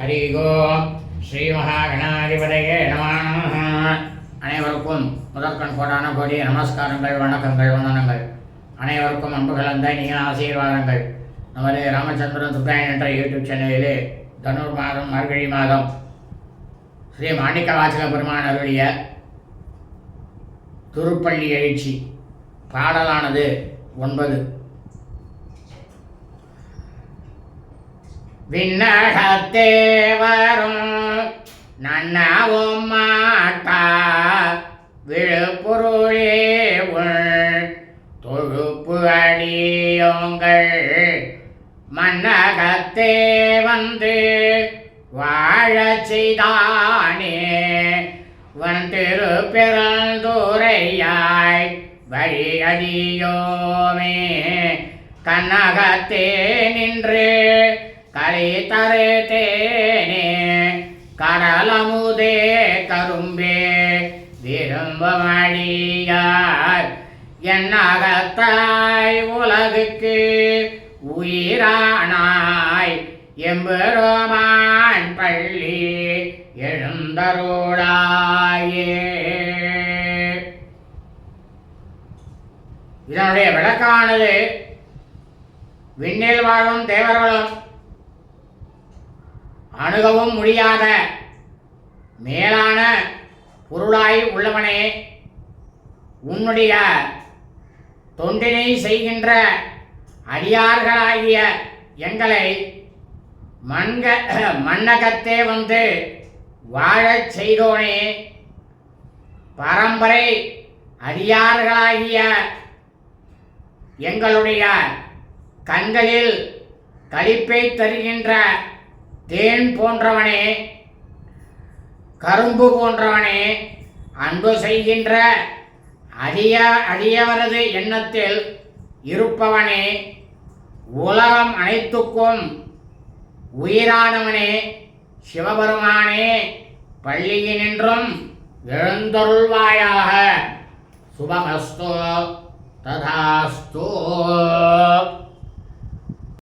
ஹரி ஓம் ஸ்ரீ மகாகணாதிபதையே நம அனைவருக்கும் முதற்கண் கோடான கோடி நமஸ்காரங்கள் வணக்கங்கள் வந்தனங்கள். அனைவருக்கும் அன்பு கலந்த நீ ஆசீர்வாதங்கள். நமது ராமச்சந்திரன் துர்காயன் என்ற யூடியூப் சேனலிலே தனுர் மாதம் மார்கழி மாதம் ஸ்ரீ மாணிக்க வாசக பெருமான் அருளிய திருப்பள்ளி எழுச்சி. பாடலானது ஒன்பது. விண்ணகத்தே வரும். நன்னாவும் மாட்டா விழுப்புருளே உள். தொழுப்பு அடியோங்கள். மன்னகத்தே வந்து வாழச் செய்தானே. வந்திரு பிறந்தூரையாய் வழி அடியோமே கண்ணகத்தே நின்று களி தருத்தேனே கடலமுதே கரும்பே விரும்பமணியார் எண்ணகத்தாய் உலகுக்கு உயிரானாய் எம்பெருமான் பள்ளி எழுந்தருளாயே. இதனுடைய விளக்கானது விண்ணில் வாழும் தேவர்களும் அணுகவும் முடியாத மேலான பொருளாய் உள்ளவனே உன்னுடைய தொண்டினை செய்கின்ற அடியார்களாகிய எங்களை மண்க மன்னகத்தே வந்து வாழச் செய்தோனே பரம்பரை அடியார்களாகிய எங்களுடைய கண்களில் களிப்பை தருகின்ற தேன் போன்றவனே கரும்பு போன்றவனே அன்பு செய்கின்ற அடிய அடியவரது எண்ணத்தில் இருப்பவனே உலகம் அனைத்துக்கும் உயிரானவனே சிவபெருமானே பள்ளியினின்றும் எழுந்தருள்வாயாக. சுபமஸ்து ததாஸ்து.